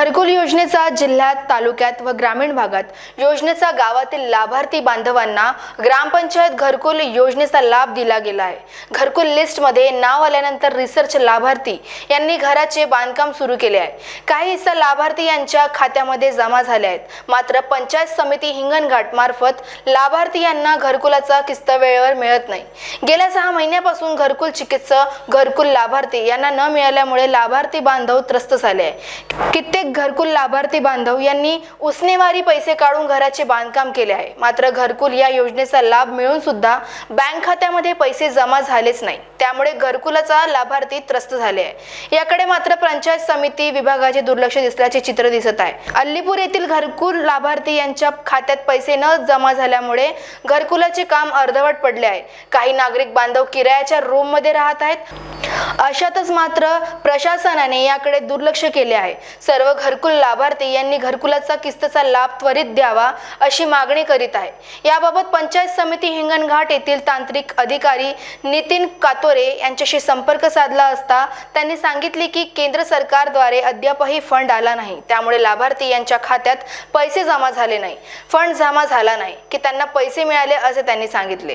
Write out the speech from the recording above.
घरकुल योजनेचा जिल्ह्यात तालुक्यात व ग्रामीण भागात योजनेचा गावातील लाभार्थी बांधवांना ग्रामपंचायत घरकुल योजनेचा लाभ दिला गेला आहे. घरकुल लिस्टमध्ये नाव आल्यानंतर रिसर्च लाभार्थी यांनी घराचे बांधकाम सुरू केले आहे. काही हिस्सा लाभार्थी यांच्या खात्यामध्ये जमा झाले आहेत. मात्र पंचायत समिती हिंगणघाट मार्फत लाभार्थी यांना घरकुलाचा किस्त वेळेवर मिळत नाही. गेल्या सहा महिन्यापासून घरकुल चिकित्सक घरकुल लाभार्थी यांना न मिळाल्यामुळे लाभार्थी बांधव त्रस्त झाले आहे कित्येक घरकुल लाभार्थी बांधव यांनी उसनेवारी पैसे काढून घराचे बांधकाम केले आहे. मात्र घरकुल या योजनेचा लाभ मिळून सुद्धा बँक खात्यामध्ये पैसे जमा झालेच नाही. त्यामुळे घरकुलाचा लाभार्थी त्रस्त झाले आहे. याकडे मात्र पंचायत समिती विभागाचे दुर्लक्ष दिसल्याचे चित्र दिसत आहे. अल्लीपूर येथील घरकुल लाभार्थी यांच्या खात्यात पैसे न जमा झाल्यामुळे घरकुलाचे काम अर्धवट पडले आहे. काही नागरिक बांधव किरायाच्या रूममध्ये राहत आहेत. अशातच मात्र प्रशासनाने याकडे दुर्लक्ष केले आहे. सर्व घरकुल लाभार्थी यांनी घरकुलाचा किस्तचा लाभ त्वरित द्यावा अशी मागणी करीत आहे. याबाबत पंचायत समिती हिंगणघाट येथील तांत्रिक अधिकारी नितीन कातोरे यांच्याशी संपर्क साधला असता त्यांनी सांगितले की केंद्र सरकारद्वारे अद्यापही फंड आला नाही. त्यामुळे लाभार्थी यांच्या खात्यात पैसे जमा झाले नाही. फंड जमा झाला नाही की त्यांना पैसे मिळाले असे त्यांनी सांगितले.